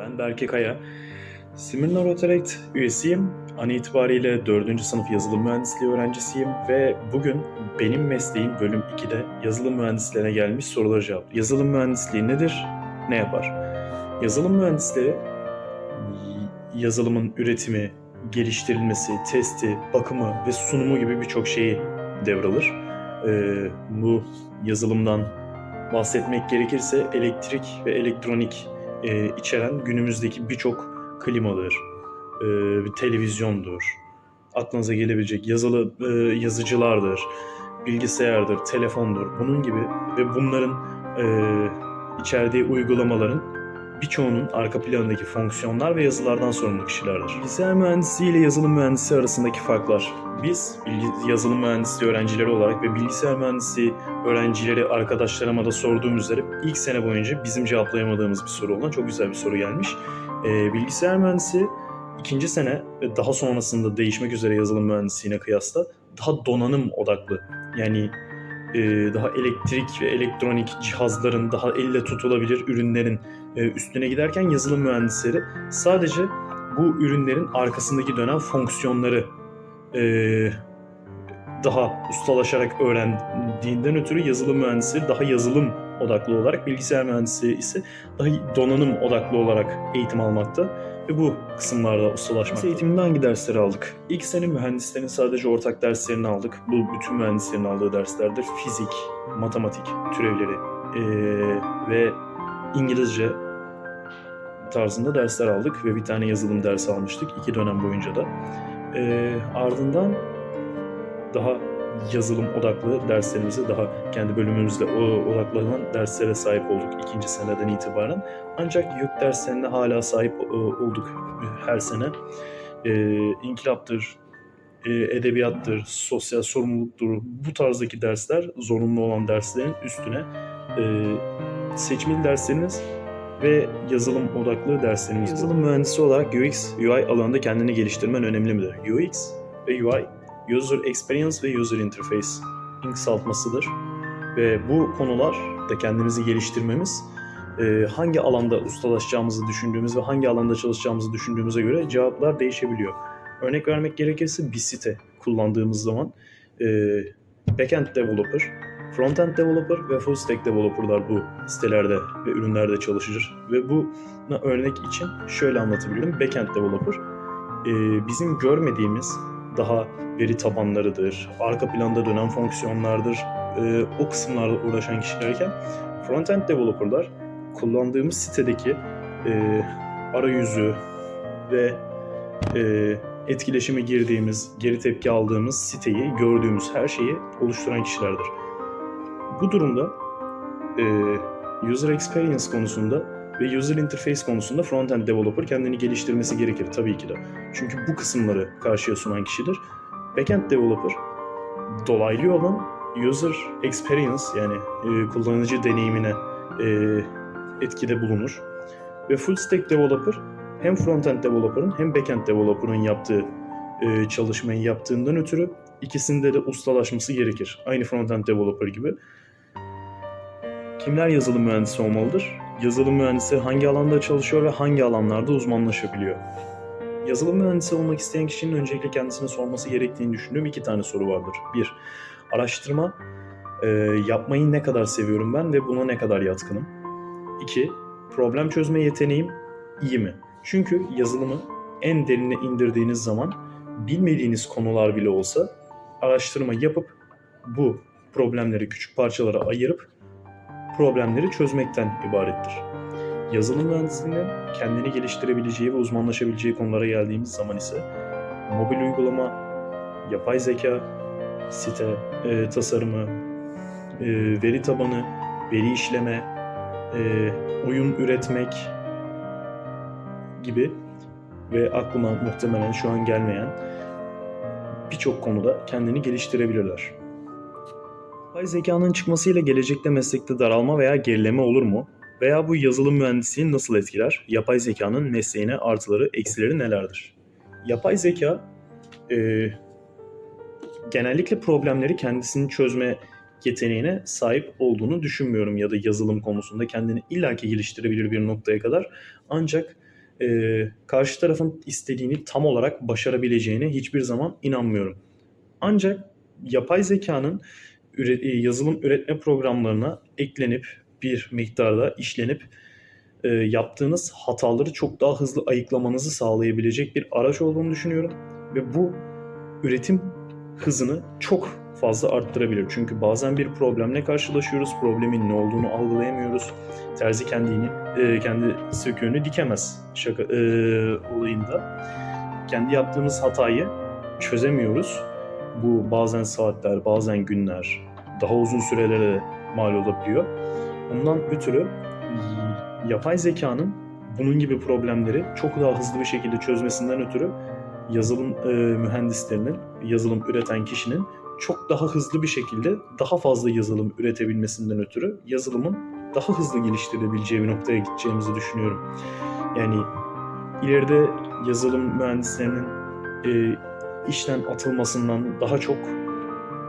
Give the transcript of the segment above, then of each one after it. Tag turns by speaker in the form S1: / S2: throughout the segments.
S1: Ben Berke Kaya. Simirna Rotaract üyesiyim. An itibariyle 4. sınıf yazılım mühendisliği öğrencisiyim ve bugün benim mesleğim bölüm 2'de yazılım mühendislerine gelmiş soruları cevap. Yazılım mühendisliği nedir? Ne yapar? Yazılım mühendisleri yazılımın üretimi, geliştirilmesi, testi, bakımı ve sunumu gibi birçok şeyi devralır. Ee, bu yazılımdan bahsetmek gerekirse elektrik ve elektronik e, içeren günümüzdeki birçok klimadır, e, bir televizyondur, aklınıza gelebilecek yazılı e, yazıcılardır, bilgisayardır, telefondur, bunun gibi ve bunların e, içerdiği uygulamaların birçoğunun arka planındaki fonksiyonlar ve yazılardan sorumlu kişilerdir. Bilgisayar mühendisliği ile yazılım mühendisliği arasındaki farklar. Biz yazılım mühendisliği öğrencileri olarak ve bilgisayar mühendisliği öğrencileri arkadaşlarıma da sorduğum üzere ilk sene boyunca bizim cevaplayamadığımız bir soru olan çok güzel bir soru gelmiş. Ee, bilgisayar mühendisi ikinci sene ve daha sonrasında değişmek üzere yazılım mühendisliğine kıyasla daha donanım odaklı. Yani e, daha elektrik ve elektronik cihazların, daha elle tutulabilir ürünlerin e, üstüne giderken yazılım mühendisleri sadece bu ürünlerin arkasındaki dönen fonksiyonları e, daha ustalaşarak öğrendiğinden ötürü yazılım mühendisleri daha yazılım odaklı olarak, bilgisayar mühendisliği ise daha donanım odaklı olarak eğitim almakta ve bu kısımlarda ustalaşmakta. Eğitiminde hangi dersleri aldık? İlk sene mühendislerin sadece ortak derslerini aldık. Bu bütün mühendislerin aldığı derslerdir. Fizik, matematik türevleri eee, ve İngilizce tarzında dersler aldık ve bir tane yazılım dersi almıştık iki dönem boyunca da. Eee, ardından daha yazılım odaklı derslerimize daha kendi bölümümüzde odaklanan derslere sahip olduk ikinci seneden itibaren. Ancak YÖK derslerine hala sahip e, olduk her sene. E, inkılaptır, e, edebiyattır, sosyal sorumluluktur bu tarzdaki dersler zorunlu olan derslerin üstüne e, seçmeli derslerimiz ve yazılım odaklı derslerimiz. Yazılım mühendisi olarak UX, UI alanında kendini geliştirmen önemli midir? UX ve UI User Experience ve User Interface kısaltmasıdır. Ve bu konular da kendimizi geliştirmemiz e, hangi alanda ustalaşacağımızı düşündüğümüz ve hangi alanda çalışacağımızı düşündüğümüze göre cevaplar değişebiliyor. Örnek vermek gerekirse bir site kullandığımız zaman e, backend developer, frontend developer ve full stack developerlar bu sitelerde ve ürünlerde çalışır. Ve buna örnek için şöyle anlatabilirim. Backend developer bizim görmediğimiz daha veri tabanlarıdır, arka planda dönen fonksiyonlardır, o kısımlarla uğraşan kişilerken frontend developerlar kullandığımız sitedeki arayüzü ve etkileşime girdiğimiz, geri tepki aldığımız siteyi, gördüğümüz her şeyi oluşturan kişilerdir. Bu durumda e, user experience konusunda ve user interface konusunda frontend developer kendini geliştirmesi gerekir tabii ki de. Çünkü bu kısımları karşıya sunan kişidir. Backend developer dolaylı yoldan user experience yani e, kullanıcı deneyimine e, etkide bulunur. Ve full stack developer hem frontend developer'ın hem backend developer'ın yaptığı e, çalışmayı yaptığından ötürü ikisinde de ustalaşması gerekir. Aynı frontend developer gibi. Kimler yazılım mühendisi olmalıdır? Yazılım mühendisi hangi alanda çalışıyor ve hangi alanlarda uzmanlaşabiliyor? Yazılım mühendisi olmak isteyen kişinin öncelikle kendisine sorması gerektiğini düşündüğüm iki tane soru vardır. Bir, araştırma e, yapmayı ne kadar seviyorum ben ve buna ne kadar yatkınım? İki, problem çözme yeteneğim iyi mi? Çünkü yazılımı en derine indirdiğiniz zaman bilmediğiniz konular bile olsa araştırma yapıp bu problemleri küçük parçalara ayırıp problemleri çözmekten ibarettir. Yazılım mühendisliğinin kendini geliştirebileceği ve uzmanlaşabileceği konulara geldiğimiz zaman ise mobil uygulama, yapay zeka, site e, tasarımı, e, veri tabanı, veri işleme, e, oyun üretmek gibi ve aklıma muhtemelen şu an gelmeyen birçok konuda kendini geliştirebilirler. Yapay zekanın çıkmasıyla gelecekte meslekte daralma veya gerileme olur mu? Veya bu yazılım mühendisliğini nasıl etkiler? Yapay zekanın mesleğine artıları, eksileri nelerdir? Yapay zeka e, genellikle problemleri kendisini çözme yeteneğine sahip olduğunu düşünmüyorum ya da yazılım konusunda kendini illaki geliştirebilir bir noktaya kadar. Ancak e, karşı tarafın istediğini tam olarak başarabileceğine hiçbir zaman inanmıyorum. Ancak yapay zekanın yazılım üretme programlarına eklenip bir miktarda işlenip e, yaptığınız hataları çok daha hızlı ayıklamanızı sağlayabilecek bir araç olduğunu düşünüyorum. Ve bu üretim hızını çok fazla arttırabilir. Çünkü bazen bir problemle karşılaşıyoruz. Problemin ne olduğunu algılayamıyoruz. Terzi kendini e, kendi söküğünü dikemez şaka e, olayında. Kendi yaptığımız hatayı çözemiyoruz. Bu bazen saatler, bazen günler, daha uzun sürelere mal olabiliyor. Ondan ötürü yapay zekanın bunun gibi problemleri çok daha hızlı bir şekilde çözmesinden ötürü yazılım e, mühendislerinin, yazılım üreten kişinin çok daha hızlı bir şekilde daha fazla yazılım üretebilmesinden ötürü yazılımın daha hızlı geliştirilebileceği bir noktaya gideceğimizi düşünüyorum. Yani ileride yazılım mühendislerinin e, işten atılmasından daha çok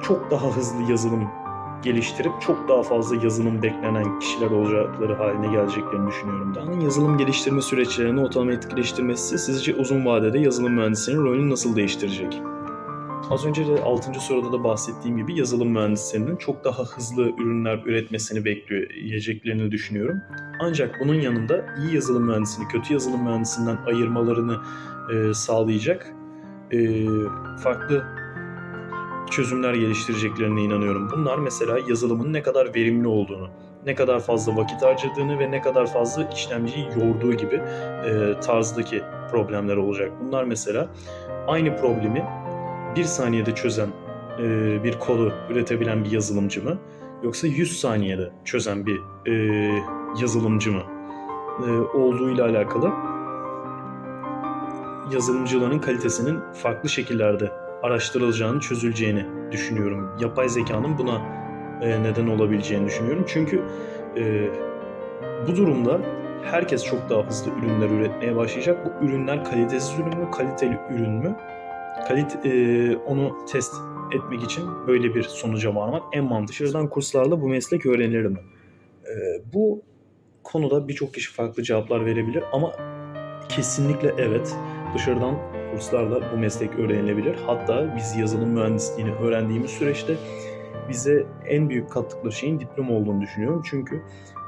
S1: çok daha hızlı yazılım geliştirip çok daha fazla yazılım beklenen kişiler olacakları haline geleceklerini düşünüyorum. Dağ'ın yazılım geliştirme süreçlerini otomatikleştirmesi sizce uzun vadede yazılım mühendislerinin rolünü nasıl değiştirecek? Az önce de 6. soruda da bahsettiğim gibi yazılım mühendislerinin çok daha hızlı ürünler üretmesini bekleyeceklerini düşünüyorum. Ancak bunun yanında iyi yazılım mühendisini kötü yazılım mühendisinden ayırmalarını e, sağlayacak e, farklı çözümler geliştireceklerine inanıyorum. Bunlar mesela yazılımın ne kadar verimli olduğunu, ne kadar fazla vakit harcadığını ve ne kadar fazla işlemciyi yorduğu gibi e, tarzdaki problemler olacak. Bunlar mesela aynı problemi bir saniyede çözen e, bir kodu üretebilen bir yazılımcı mı yoksa 100 saniyede çözen bir e, yazılımcı mı e, olduğuyla alakalı yazılımcıların kalitesinin farklı şekillerde araştırılacağını, çözüleceğini düşünüyorum. Yapay zekanın buna e, neden olabileceğini düşünüyorum. Çünkü e, bu durumda herkes çok daha hızlı ürünler üretmeye başlayacak. Bu ürünler kalitesiz ürün mü, kaliteli ürün mü? Kalite, e, onu test etmek için böyle bir sonuca varmak en mantıklı. Dışarıdan kurslarla bu meslek öğrenilir mi? E, bu konuda birçok kişi farklı cevaplar verebilir ama kesinlikle evet. Dışarıdan kurslarla bu meslek öğrenilebilir. Hatta biz yazılım mühendisliğini öğrendiğimiz süreçte bize en büyük kattıkları şeyin diploma olduğunu düşünüyorum. Çünkü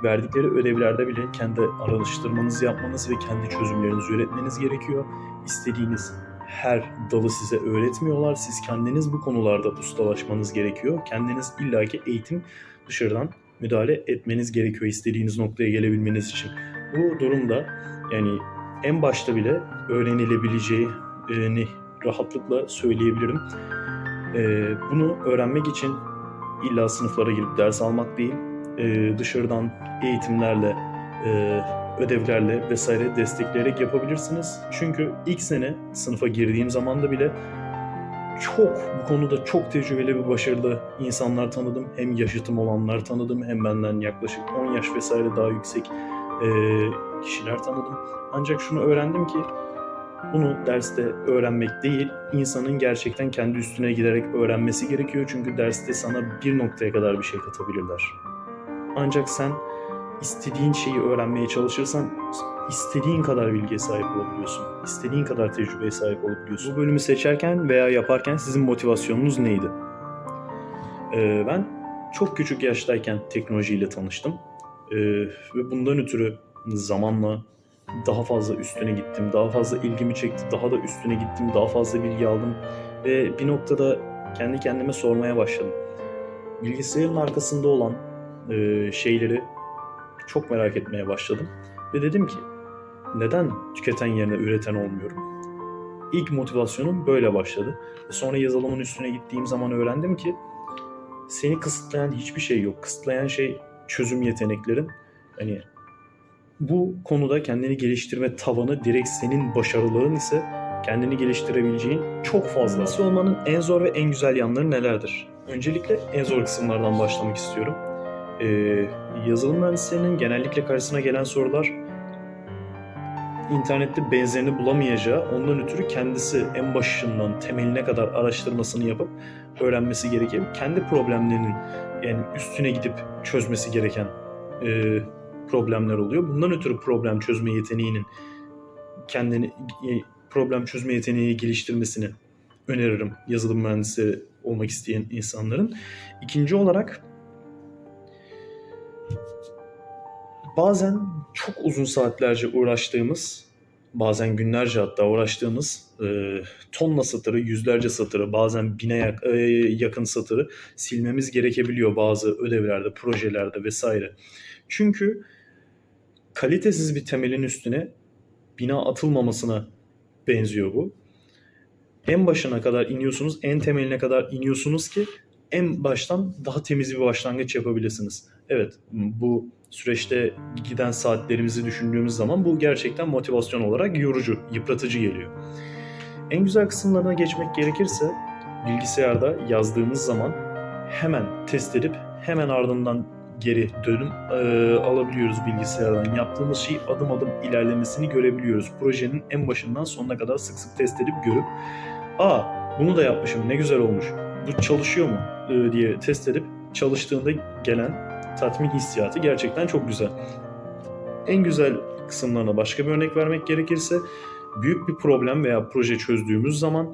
S1: verdikleri ödevlerde bile kendi araştırmanızı yapmanız ve kendi çözümlerinizi üretmeniz gerekiyor. İstediğiniz her dalı size öğretmiyorlar. Siz kendiniz bu konularda ustalaşmanız gerekiyor. Kendiniz illaki eğitim dışarıdan müdahale etmeniz gerekiyor istediğiniz noktaya gelebilmeniz için. Bu durumda yani en başta bile öğrenilebileceğini rahatlıkla söyleyebilirim. Bunu öğrenmek için illa sınıflara girip ders almak değil, dışarıdan eğitimlerle, ödevlerle vesaire destekleyerek yapabilirsiniz. Çünkü ilk sene sınıfa girdiğim zaman da bile çok bu konuda çok tecrübeli ve başarılı insanlar tanıdım. Hem yaşıtım olanlar tanıdım hem benden yaklaşık 10 yaş vesaire daha yüksek e, kişiler tanıdım. Ancak şunu öğrendim ki bunu derste öğrenmek değil, insanın gerçekten kendi üstüne giderek öğrenmesi gerekiyor. Çünkü derste sana bir noktaya kadar bir şey katabilirler. Ancak sen istediğin şeyi öğrenmeye çalışırsan istediğin kadar bilgiye sahip olabiliyorsun. İstediğin kadar tecrübeye sahip olabiliyorsun. Bu bölümü seçerken veya yaparken sizin motivasyonunuz neydi? Ee, ben çok küçük yaştayken teknolojiyle tanıştım. Ee, ve bundan ötürü zamanla daha fazla üstüne gittim. Daha fazla ilgimi çekti. Daha da üstüne gittim. Daha fazla bilgi aldım. Ve bir noktada kendi kendime sormaya başladım. Bilgisayarın arkasında olan e, şeyleri çok merak etmeye başladım. Ve dedim ki neden tüketen yerine üreten olmuyorum? İlk motivasyonum böyle başladı. Sonra yazılımın üstüne gittiğim zaman öğrendim ki seni kısıtlayan hiçbir şey yok. Kısıtlayan şey çözüm yeteneklerin. Hani bu konuda kendini geliştirme tavanı direkt senin başarılığın ise kendini geliştirebileceğin çok fazla. Nasıl olmanın en zor ve en güzel yanları nelerdir? Öncelikle en zor kısımlardan başlamak istiyorum. Ee, yazılım mühendislerinin genellikle karşısına gelen sorular internette benzerini bulamayacağı ondan ötürü kendisi en başından temeline kadar araştırmasını yapıp öğrenmesi gereken kendi problemlerinin yani üstüne gidip çözmesi gereken e, problemler oluyor. Bundan ötürü problem çözme yeteneğinin kendini e, problem çözme yeteneği geliştirmesini öneririm yazılım mühendisi olmak isteyen insanların. İkinci olarak bazen çok uzun saatlerce uğraştığımız, bazen günlerce hatta uğraştığımız e, tonla satırı, yüzlerce satırı, bazen bine yak- e, yakın satırı silmemiz gerekebiliyor bazı ödevlerde, projelerde vesaire. Çünkü kalitesiz bir temelin üstüne bina atılmamasına benziyor bu. En başına kadar iniyorsunuz, en temeline kadar iniyorsunuz ki en baştan daha temiz bir başlangıç yapabilirsiniz. Evet, bu süreçte giden saatlerimizi düşündüğümüz zaman bu gerçekten motivasyon olarak yorucu, yıpratıcı geliyor. En güzel kısımlarına geçmek gerekirse bilgisayarda yazdığımız zaman hemen test edip hemen ardından geri dönüm e, alabiliyoruz bilgisayardan. Yaptığımız şey adım adım ilerlemesini görebiliyoruz. Projenin en başından sonuna kadar sık sık test edip görüp aa bunu da yapmışım ne güzel olmuş bu çalışıyor mu e, diye test edip çalıştığında gelen tatmin hissiyatı gerçekten çok güzel. En güzel kısımlarına başka bir örnek vermek gerekirse büyük bir problem veya proje çözdüğümüz zaman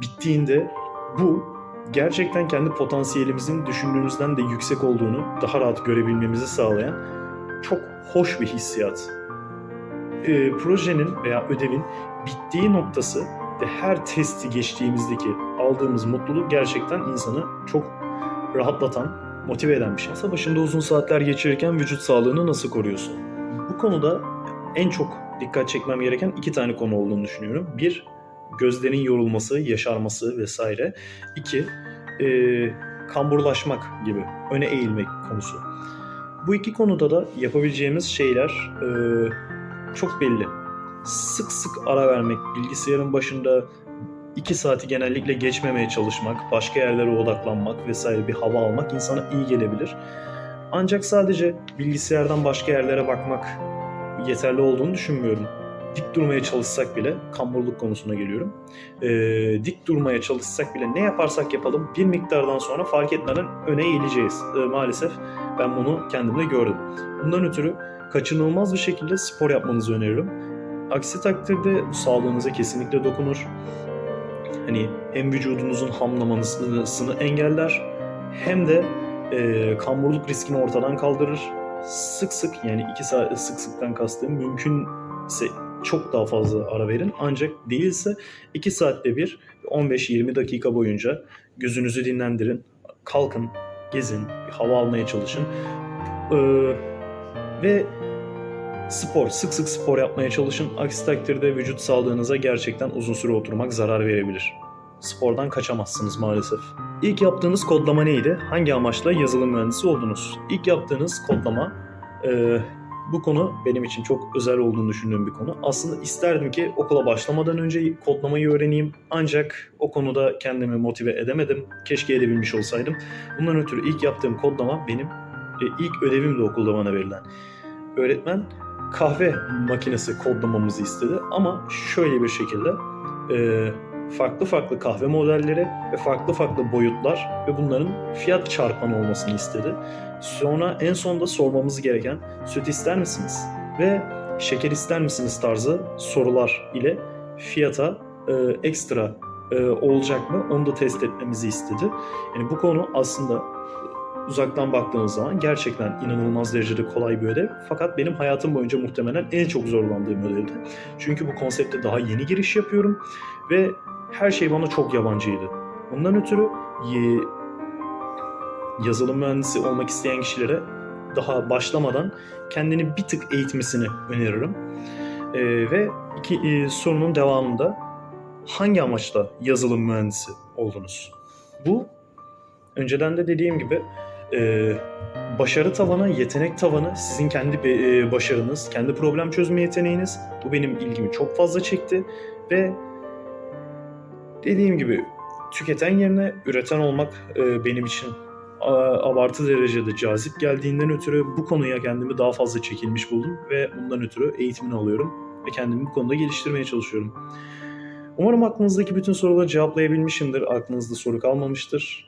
S1: bittiğinde bu gerçekten kendi potansiyelimizin düşündüğümüzden de yüksek olduğunu daha rahat görebilmemizi sağlayan çok hoş bir hissiyat. E, projenin veya ödevin bittiği noktası ve her testi geçtiğimizdeki aldığımız mutluluk gerçekten insanı çok rahatlatan, motive eden bir şey. Masa başında uzun saatler geçirirken vücut sağlığını nasıl koruyorsun? Bu konuda en çok dikkat çekmem gereken iki tane konu olduğunu düşünüyorum. Bir, gözlerin yorulması, yaşarması vesaire. İki, e, kamburlaşmak gibi, öne eğilmek konusu. Bu iki konuda da yapabileceğimiz şeyler e, çok belli. Sık sık ara vermek, bilgisayarın başında iki saati genellikle geçmemeye çalışmak, başka yerlere odaklanmak vesaire bir hava almak insana iyi gelebilir. Ancak sadece bilgisayardan başka yerlere bakmak yeterli olduğunu düşünmüyorum dik durmaya çalışsak bile, kamburluk konusuna geliyorum. Ee, dik durmaya çalışsak bile ne yaparsak yapalım bir miktardan sonra fark etmeden öne eğileceğiz. Ee, maalesef ben bunu kendimde gördüm. Bundan ötürü kaçınılmaz bir şekilde spor yapmanızı öneririm. Aksi takdirde bu sağlığınıza kesinlikle dokunur. Hani hem vücudunuzun hamlamasını engeller hem de e, kamburluk riskini ortadan kaldırır. Sık sık yani iki saat sık sıktan kastığım mümkünse çok daha fazla ara verin. Ancak değilse 2 saatte bir 15-20 dakika boyunca gözünüzü dinlendirin. Kalkın, gezin, bir hava almaya çalışın. Ee, ve spor, sık sık spor yapmaya çalışın. Aksi takdirde vücut sağlığınıza gerçekten uzun süre oturmak zarar verebilir. Spordan kaçamazsınız maalesef. İlk yaptığınız kodlama neydi? Hangi amaçla yazılım mühendisi oldunuz? İlk yaptığınız kodlama e, bu konu benim için çok özel olduğunu düşündüğüm bir konu. Aslında isterdim ki okula başlamadan önce kodlamayı öğreneyim. Ancak o konuda kendimi motive edemedim. Keşke edebilmiş olsaydım. Bundan ötürü ilk yaptığım kodlama benim e, ilk ödevim de okulda bana verilen. Öğretmen kahve makinesi kodlamamızı istedi ama şöyle bir şekilde e, farklı farklı kahve modelleri ve farklı farklı boyutlar ve bunların fiyat çarpanı olmasını istedi. Sonra en sonda sormamız gereken süt ister misiniz ve şeker ister misiniz tarzı sorular ile fiyata e, ekstra e, olacak mı onu da test etmemizi istedi. Yani bu konu aslında uzaktan baktığınız zaman gerçekten inanılmaz derecede kolay bir ödev. Fakat benim hayatım boyunca muhtemelen en çok zorlandığım ödevdi. Çünkü bu konsepte daha yeni giriş yapıyorum ve her şey bana çok yabancıydı. Ondan ötürü yazılım mühendisi olmak isteyen kişilere daha başlamadan kendini bir tık eğitmesini öneririm. Ee, ve iki e, sorunun devamında hangi amaçla yazılım mühendisi oldunuz? Bu önceden de dediğim gibi e, başarı tavanı, yetenek tavanı, sizin kendi e, başarınız, kendi problem çözme yeteneğiniz. Bu benim ilgimi çok fazla çekti ve dediğim gibi tüketen yerine üreten olmak e, benim için abartı derecede cazip geldiğinden ötürü bu konuya kendimi daha fazla çekilmiş buldum ve bundan ötürü eğitimini alıyorum ve kendimi bu konuda geliştirmeye çalışıyorum. Umarım aklınızdaki bütün soruları cevaplayabilmişimdir. Aklınızda soru kalmamıştır.